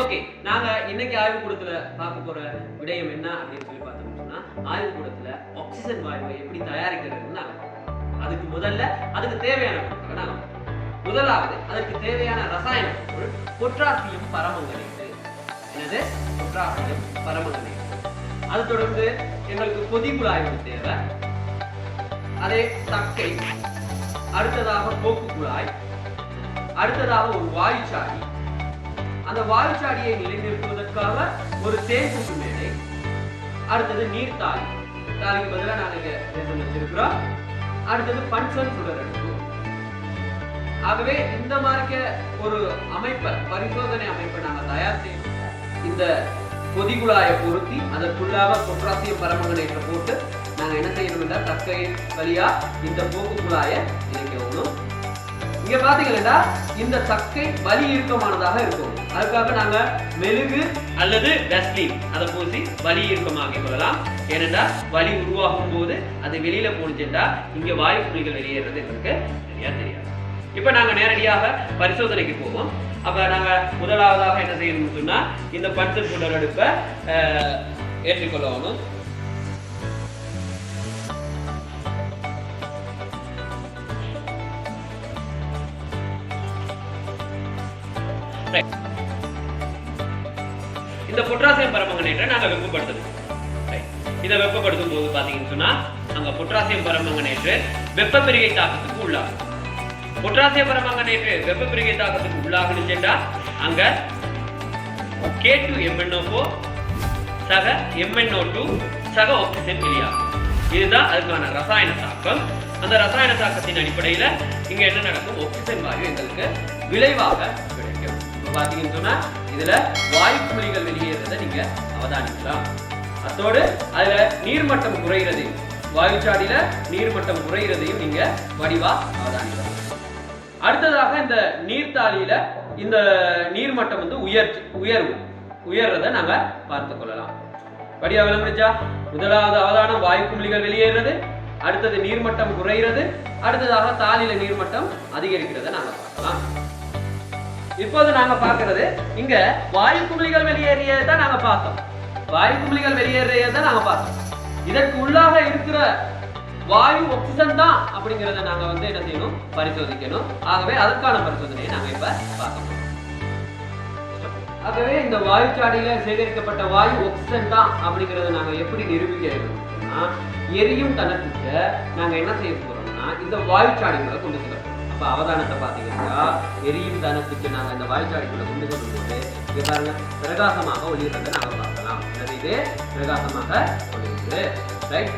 Okay நாங்க இன்னைக்கு ஆய்வுக்கூடத்துல பார்க்க போற விடயம் என்ன அப்படின்னு சொல்லி பார்த்தோம்னா சொன்னா ஆய்வுக்கூடத்துல ஆக்சிஜன் வாயுவை எப்படி தயாரிக்கிறதுன்னு அதுக்கு முதல்ல அதுக்கு தேவையான பொருட்களை முதலாவது அதற்கு தேவையான ரசாயன பொருள் பொட்டாசியம் பரமங்கனேட்டு என்னது? பொட்டாசியம் பரமங்கனேட்டு அது தொடர்ந்து எங்களுக்கு கொதிக்குழாய்வு தேவை. அதே தக்கை அடுத்ததாக போக்கு குழாய் அடுத்ததாக ஒரு வாயுச்சாடி அந்த வாய்ச்சாடியை நிலைநிறுத்துவதற்காக ஒரு தேக்கு மேடை அடுத்தது நீர்த்தாலி தாலிக்கு பதிலாக நாங்கள் இங்க வச்சிருக்கிறோம். அடுத்தது பன்சன் சுடரடுப்பு ஆகவே இந்த மாதிரி ஒரு அமைப்பை பரிசோதனை அமைப்பை நாங்க தயார் செய்யணும் இந்த கொதிகுழாயை பொருத்தி அதற்குள்ளாக பொற்றாசிய பரமங்கனேற்ற போட்டு நாங்க என்ன செய்யணும் என்றால் தக்கை வழியா இந்த போக்கு குழாயை இணைக்கணும். இங்க பாத்தீங்கன்னா இந்த சக்கை வலி இறுக்கமானதாக இருக்கும். அதுக்காக நாங்க மெழுகு அல்லது வெஸ்லின் அதை பூசி வலி இறுக்கமாக்கி கொள்ளலாம். ஏனென்றா வலி உருவாகும் போது அது வெளியில போனிச்சுட்டா இங்க வாயு புள்ளிகள் வெளியேறது எங்களுக்கு சரியா தெரியாது. இப்ப நாங்க நேரடியாக பரிசோதனைக்கு போவோம். அப்ப நாங்க முதலாவதாக என்ன செய்யணும்னு சொன்னா இந்த பட்டு புடல் அடுப்பை அஹ், ஏற்றிக்கொள்ளணும். இந்த பொட்டாசியம் பரமங்கனேட்டை நாங்கள் வெப்பப்படுத்தணும் இதை வெப்பப்படுத்தும் போது பார்த்தீங்கன்னு சொன்னா அங்க பொட்டாசியம் பரமங்கனேற்று வெப்ப பிரிகை தாக்கத்துக்கு உள்ளாகும். பொட்டாசியம் பரமங்கனேற்று வெப்ப பிரிகை தாக்கத்துக்கு உள்ளாகணும் உள்ளாகணுச்சுட்டா அங்க K two M N O சக எம்என்ஓ டூ சக ஆக்சிஜன் வெளியாகும். இதுதான் அதுக்கான ரசாயன தாக்கம். அந்த ரசாயன தாக்கத்தின் அடிப்படையில் இங்க என்ன நடக்கும்? ஆக்சிஜன் வாயு எங்களுக்கு விளைவாக கிடைக்கும் பாத்தீங்கன்னு சொன்னா இதுல வாயு வெளியேறத வெளியேறதை நீங்க அவதானிக்கலாம். அத்தோடு அதுல நீர்மட்டம் குறைகிறது வாயுச்சாடியில நீர்மட்டம் குறைகிறதையும் நீங்க வடிவா அவதானிக்கலாம். அடுத்ததாக இந்த நீர்த்தாளியில இந்த நீர்மட்டம் வந்து உயர் உயர்வு. உயர்றதை நாங்க பார்த்து கொள்ளலாம். வடிவா விளம்பரிச்சா முதலாவது அவதானம் வாயு குமிழிகள் வெளியேறது அடுத்தது நீர்மட்டம் குறைகிறது அடுத்ததாக தாளில நீர்மட்டம் அதிகரிக்கிறதை நாங்க பார்க்கலாம். இப்போது நாங்க பாக்குறது இங்க வாயு குமிழிகள் வெளியேறியதை தான் நாங்க பார்த்தோம். வாயு குமிழிகள் வெளியேறியதை தான் நாங்க பார்த்தோம். இதற்கு உள்ளாக இருக்கிற வாயு ஆக்சிஜன் தான் அப்படிங்கறத நாங்க வந்து என்ன செய்யணும்? பரிசோதிக்கணும். ஆகவே அதற்கான பரிசோதனையை நாங்க இப்ப பார்க்கணும் ஆகவே இந்த வாயுச்சாடியில சேகரிக்கப்பட்ட வாயு ஆக்சிஜன் தான் அப்படிங்கறத நாங்க எப்படி நிரூபிக்கிறோம்னா எரியும் தனத்துக்கு நாங்க என்ன செய்ய போறோம்னா இந்த வாயுச்சாடிகளை கொண்டு செல்ல அப்ப அவதானத்தை பாத்தீங்கன்னா எரியும் தனத்துக்கு நாங்கள் இந்த வாய்க்காலுக்குள்ள கொண்டு செல்லும் போது இங்க பாருங்க பிரகாசமாக ஒளிர்றதை நாங்கள் பார்க்கலாம். அதாவது இது பிரகாசமாக ஒளிருது ரைட்